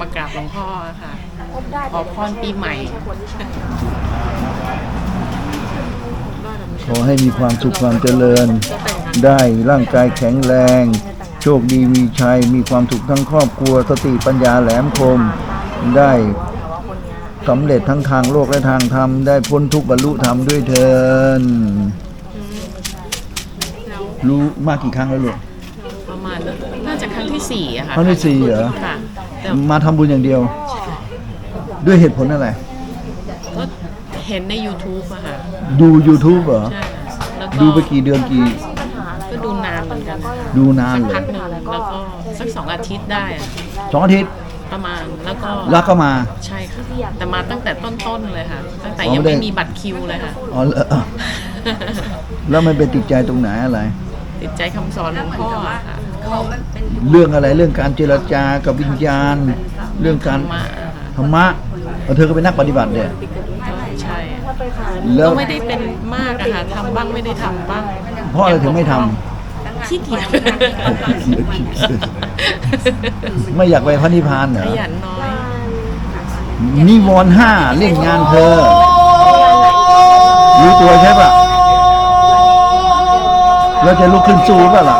มากราบหลวงพ่อค่ะ ขอพรปีใหม่ ขอให้มีความสุขความเจริญ ได้ร่างกายแข็งแรง โชคดีมีชัย มีความสุขทั้งครอบครัว สติปัญญาแหลมคม ได้สำเร็จทั้งทางโลกและทางธรรม ได้พ้นทุกข์บรรลุธรรมด้วยเถินรู้มากกี่ครั้งแล้วลูกประมาณน่าจะครั้งที่สี่อะค่ะครั้งที่สี่เหรอค่ะแต่ มาทำบุญอย่างเดียว ด้วยเหตุผลอะไร ก็เห็นใน YouTube อะค่ะดู YouTube เหรอ ใช่แล้วก็ดูไปกี่เดือนกี่ ก็ดูนานเหมือนกันค่ะดูนานสักเลพัยกหนึ่งแล้วก็สักสองอาทิตย์ได้อะสองอาทิตย์ประมาณแล้วก็แล้วก็มา ใช่ค่ะแต่มาตั้งแต่ต้นๆเลยค่ะ ตั้งแต่อ๋อยังไม่ได้ ไม่มีบัตรคิวเลยค่ะ อ๋อเหรอแล้วมันไปติดใจตรงไหนอะไร ติดใจคำสอนหลวงพ่ออะค่ะ เรื่องอะไรเรื่องการเจรจากับวิญญาณ เรื่องการธรรมะอะค่ะธรรมะเอาเธอก็เป็นนักปฏิบัติเนี่ยก็ใช่แล้วก็ไม่ได้เป็นมากอะค่ะทำบ้างไม่ได้ทำบ้างเพราะอะไรถึงไม่ทขี้เกียจไม่อยากไปพระนิพพานเหรขอยันน้อยนิวรณ์ห้าเล่นงานเธอรู้ตัวใช่ปะเราจะลุกขึ้นสู้ป่ะล่ะ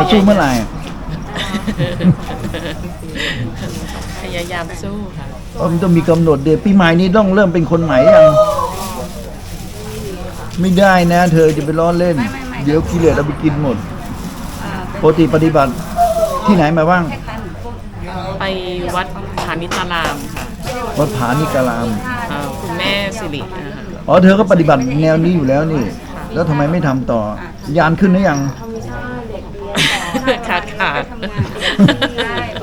จะสู้เมื่อไหร่พยายามสู้ค่ะเออมันต้องมีกำหนดเดปีใหม่นี้ต้องเริ่มเป็นคนใหม่ยังไม่ได้นะ เธอจะไปล้อเล่น เดี๋ยวกิเลสเอาไปกินหมดปกติปฏิบัติที่ไหนมาบ้าง ไปวัดฐานิตารามค่ะวัดผานิการามเอ่อคุณแม่สิรินะคะอ๋อ เธอก็ปฏิบัติแนวนี้อยู่แล้วนี่ แล้วทำไมไม่ทำต่อ ยานขึ้นหรือยัง ขาดขาด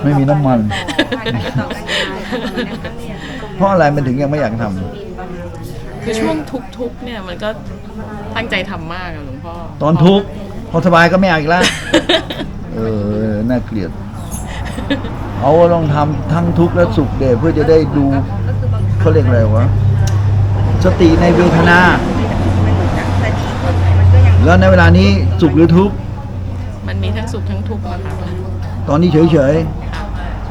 ไม่มีน้ำมัน เพราะอะไรมันถึงยังไม่อยากทำคือช่วงทุกข์ๆเนี่ยมันก็ตั้งใจทำมากอะหลวงพ่อตอนทุกข์พอสบายก็ไม่เอาอีกแล้ว เออ น่าเกลียด เอาลองทำทั้งทุกข์และสุขเดเพื่อจะได้ดูเขาเรียกอะไรวะ สติในเวทนา แล้วในเวลานี้สุขหรือทุกข์ มันมีทั้งสุขทั้งทุกข์นะคะตอนนี้เฉยเฉย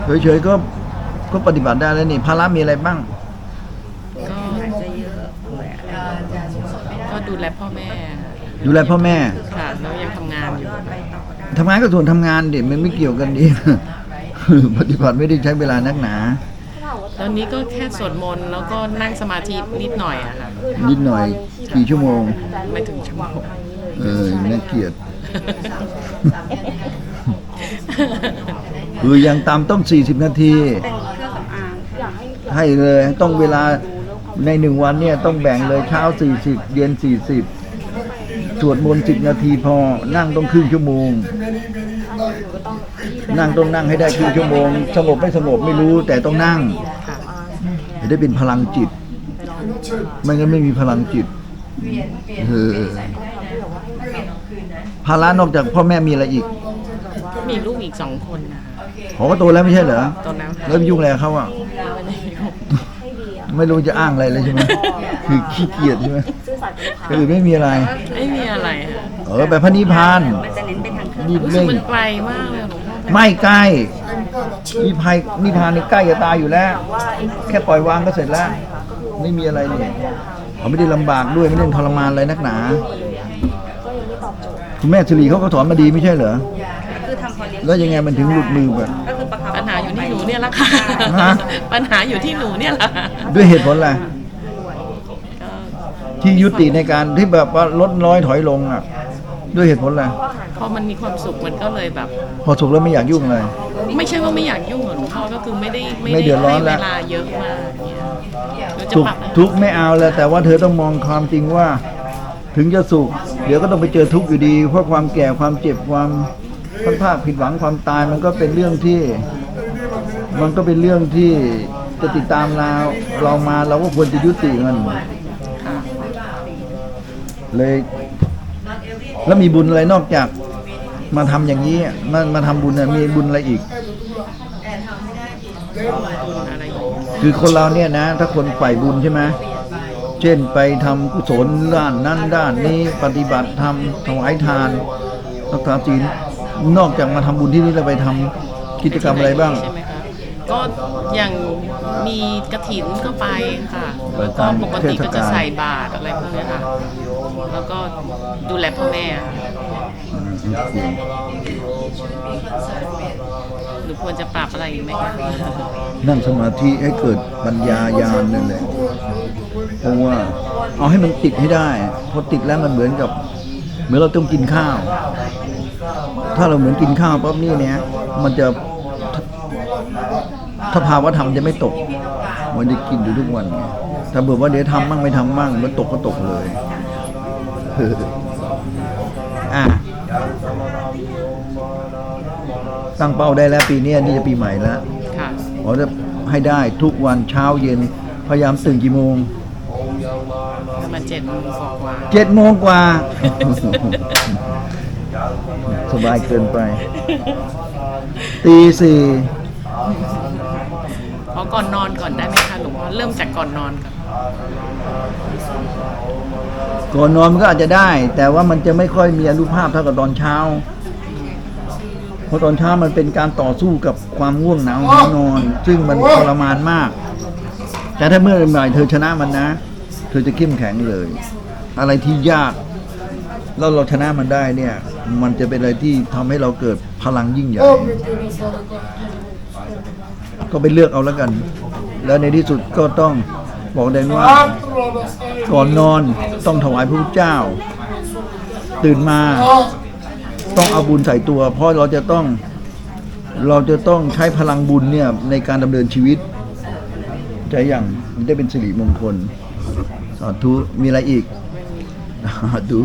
เฉยเฉยๆก็ก็ปฏิบัติได้แล้วนี่ภาระมีอะไรบ้างก็ก็ดูแลพ่อแม่ดูแลพ่อแม่ค่ะแล้วยังทำงานอยู่ทำงานก็ส่วนทำงานดิมันไม่เกี่ยวกันดิ ปฏิบัติไม่ได้ใช้เวลานักหนา ตอนนี้ก็แค่สวดมนต์แล้วก็นั่งสมาธินิดหน่อยอะค่ะ นิดหน่อยกี่ชั่วโมง ไม่ถึงชั่วโมง เออน่าเกลียด คือยังตามต้อง 40 นาทีให้เลยต้องเวลาในหนึ่งวันเนี่ยต้องแบ่งเลยเช้า 40 เย็น 40สวดมนต์10นาทีพอ นั่งต้องครึ่งชั่วโมง นั่งต้องนั่งให้ได้ครึ่งชั่วโมง สงบไม่สงบไม่รู้แต่ต้องนั่งจะได้เป็นพลังจิต ไม่งั้นไม่มีพลังจิตเออ ภาระนอกจากพ่อแม่มีอะไรอีกมีลูกอีกสองคนนะคะเขาก็โตแล้วไม่ใช่เหรอตอนนั้นค่ะแล้วไปยุ่งอะไรกับเขาอะ ไม่ได้ยุ่งไม่รู้จะอ้างอะไรเลยใช่ไหมคือขี้เกียจใช่ไหมคือไม่มีอะไร ไม่มีอะไรค่ะเออไปพระนิพพานรีบรู้สึกเร่งมันไกลมากเลยหลวงพ่อไม่ใกล้นิพพานนิพพานนี่ใกล้จะตายอยู่แล้ว แค่ปล่อยวางก็เสร็จแล้ว ไม่มีอะไรเลยเขาไม่ได้ลำบากด้วยไม่ได้ทรมานอะไรนักหนา คุณแม่สิริเขาก็สอนมาดีไม่ใช่เหรอ คือทำพอเลี้ยงแล้วยังไงมันถึงหลุดมือไปก็คือประคับปัญหาอยู่ที่หนูเนี่ยแหละค่ะฮะ ปัญหาอยู่ที่หนูเนี่ยแหละด้วยเหตุผลอะไรก็ที่ยุติในการที่แบบว่าลดน้อยถอยลงอะ ด้วยเหตุผลอะไรพอมันมีความสุขมันก็เลยแบบ พอสุขแล้วไม่อยากยุ่งเลย ไม่ใช่ว่าไม่อยากยุ่งหรอกหลวงพ่อก็คือไม่ได้ไม่ไม่ได้เดือดร้อให้นเวแล้วลาเยอะมากเนี่ยเดี๋ยวจะสุขปรับนะทุกข์ไม่เอาแล้วแต่ว่าเธอต้องมองความจริงว่า ถึงจะสุข เดี๋ยวก็ต้องไปเจอทุกข์อยู่ดี เพราะความแก่ความเจ็บความพัดภาคผิดหวังความตายมันก็เป็นเรื่องที่ มันก็เป็นเรื่องที่จะติดตามเราเรามาเราก็ควรจะยุติมันเลยแล้วมีบุญอะไรนอกจากมาทำอย่างนี้มามาทำบุญเนี่ยมีบุญอะไรอีก คือคนเราเนี่ยนะ ถ้าคนใฝ่บุญใช่ไหม เช่นไปทำกุศลด้านนั้นด้านนี้ปฏิบัติทำถวายทานรักษาศีลนอกจากมาทำบุญที่นี่เราไปทำกิจกรรมอะไรบ้าง ใช่ไหมคะก็อย่างมีกระถินก็ไปค่ะเปิดก็ตามปกติก็จะเทศกาลใส่บาตรอะไรพวกเนี้ยค่ะ แล้วก็ดูแลพ่อแม่ค่ะอืมโอเคหรือควรจะปรับอะไรอีกไหมคะ นั่งสมาธิให้เกิดปัญญายาณนั่นแหละ เพราะว่าเอาให้มันติดให้ได้ พอติดแล้วมันเหมือนกับ เหมือนเราต้องกินข้าว ถ้าเราเหมือนกินข้าวปั๊บนี่เนี่ยมันจะถ้าภาวะธรรมจะไม่ตก มันจะกินอยู่ทุกวันไงถ้าเบื่อว่าเดี๋ยวทำมั่งไม่ทำมั่งมันตกก็ตกเลยเอออะตั้งเป้าได้แล้วปีนี้นี่จะปีใหม่แล้วค่ะขอจะให้ได้ทุกวันเช้าเย็น พยายามตื่นกี่โมงประ มาณเจ็ดโมงกว่าเจ็ดโมงกว่า สบายเกินไป ตีสี่ๆเพราะก่อนนอนก่อนได้ไหมคะหลวงพ่อเริ่มจากก่อนนอนก่อนก่อนนอนมันก็อาจจะได้ แต่ว่ามันจะไม่ค่อยมีอนุภาพเท่ากับตอนเช้าเพราะตอนเช้ามันเป็นการต่อสู้กับความง่วงเหงาของนอน ซึ่งมันทรมานมาก แต่ถ้าเมื่อไหร่เธอชนะมันนะเธ อจะเข้มแข็งเลย อะไรที่ยากแล้วเราชนะมันได้เนี่ย มันจะเป็นอะไรที่ทำให้เราเกิดพลังยิ่งใหญ่ ก็ไปเลือกเอาแล้วกัน แล้วในที่สุดก็ต้องบอกได้ว่า ก่อนนอนต้องถวายพระพุทธเจ้า ตื่นมาต้องเอาบุญใส่ตัว เพราะเราจะต้อง เราจะต้องใช้พลังบุญเนี่ยในการดำเนินชีวิตใจอย่างมันได้เป็นสิริมงคล สาธุมีอะไรอีกสาธุ